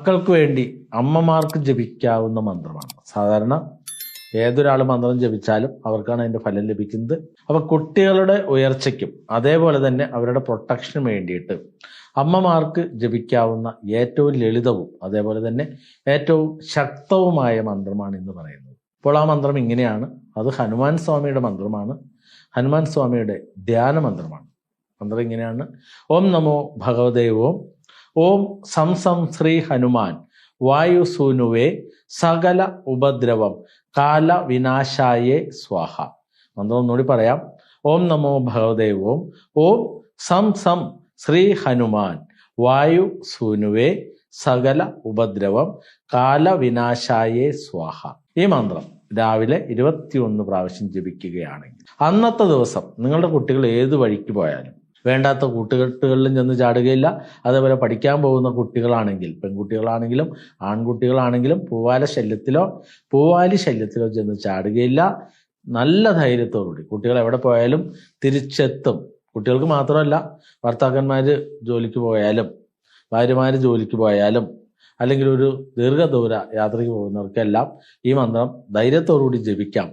മക്കൾക്ക് വേണ്ടി അമ്മമാർക്ക് ജപിക്കാവുന്ന മന്ത്രമാണ്. സാധാരണ ഏതൊരാൾ മന്ത്രം ജപിച്ചാലും അവർക്കാണ് അതിന്റെ ഫലം ലഭിക്കുന്നത്. അപ്പൊ കുട്ടികളുടെ ഉയർച്ചയ്ക്കും അതേപോലെ തന്നെ അവരുടെ പ്രൊട്ടക്ഷനും വേണ്ടിയിട്ട് അമ്മമാർക്ക് ജപിക്കാവുന്ന ഏറ്റവും ലളിതവും അതേപോലെ തന്നെ ഏറ്റവും ശക്തവുമായ മന്ത്രമാണ് ഇന്ന് പറയുന്നത്. അപ്പോൾ ആ മന്ത്രം ഇങ്ങനെയാണ്. അത് ഹനുമാൻ സ്വാമിയുടെ മന്ത്രമാണ്. ഹനുമാൻ സ്വാമിയുടെ ധ്യാന മന്ത്രമാണ്. മന്ത്രം ഇങ്ങനെയാണ്. ഓം നമോ ഭഗവതേ ഓം സം സം ശ്രീ ഹനുമാൻ. വായു സൂനുവേ സകല ഉപദ്രവം കാല വിനാശായേ സ്വാഹ. മന്ത്രം ഒന്നുകൂടി പറയാം. ഓം നമോ ഭഗവതേ ഓം ഓം സം സം ശ്രീ ഹനുമാൻ. വായു സൂനുവേ സകല ഉപദ്രവം കാലവിനാശായേ സ്വാഹ. ഈ മന്ത്രം രാവിലെ ഇരുപത്തിയൊന്ന് പ്രാവശ്യം ജപിക്കുകയാണെങ്കിൽ അന്നത്തെ ദിവസം നിങ്ങളുടെ കുട്ടികൾ ഏത് വഴിക്ക് പോയാലും വേണ്ടാത്ത കൂട്ടുകെട്ടുകളിലും ചെന്ന് ചാടുകയില്ല. അതേപോലെ പഠിക്കാൻ പോകുന്ന കുട്ടികളാണെങ്കിൽ പെൺകുട്ടികളാണെങ്കിലും ആൺകുട്ടികളാണെങ്കിലും പൂവാല ശല്യത്തിലോ പൂവാലി ശല്യത്തിലോ ചെന്ന് ചാടുകയില്ല. നല്ല ധൈര്യത്തോടുകൂടി. കുട്ടികൾ എവിടെ പോയാലും തിരിച്ചെത്തും. കുട്ടികൾക്ക് മാത്രമല്ല ഭർത്താക്കന്മാർ ജോലിക്ക് പോയാലും ഭാര്യമാർ ജോലിക്ക് പോയാലും അല്ലെങ്കിൽ ഒരു ദീർഘദൂര യാത്രയ്ക്ക് പോകുന്നവർക്കെല്ലാം ഈ മന്ത്രം ധൈര്യത്തോടുകൂടി ജപിക്കാം.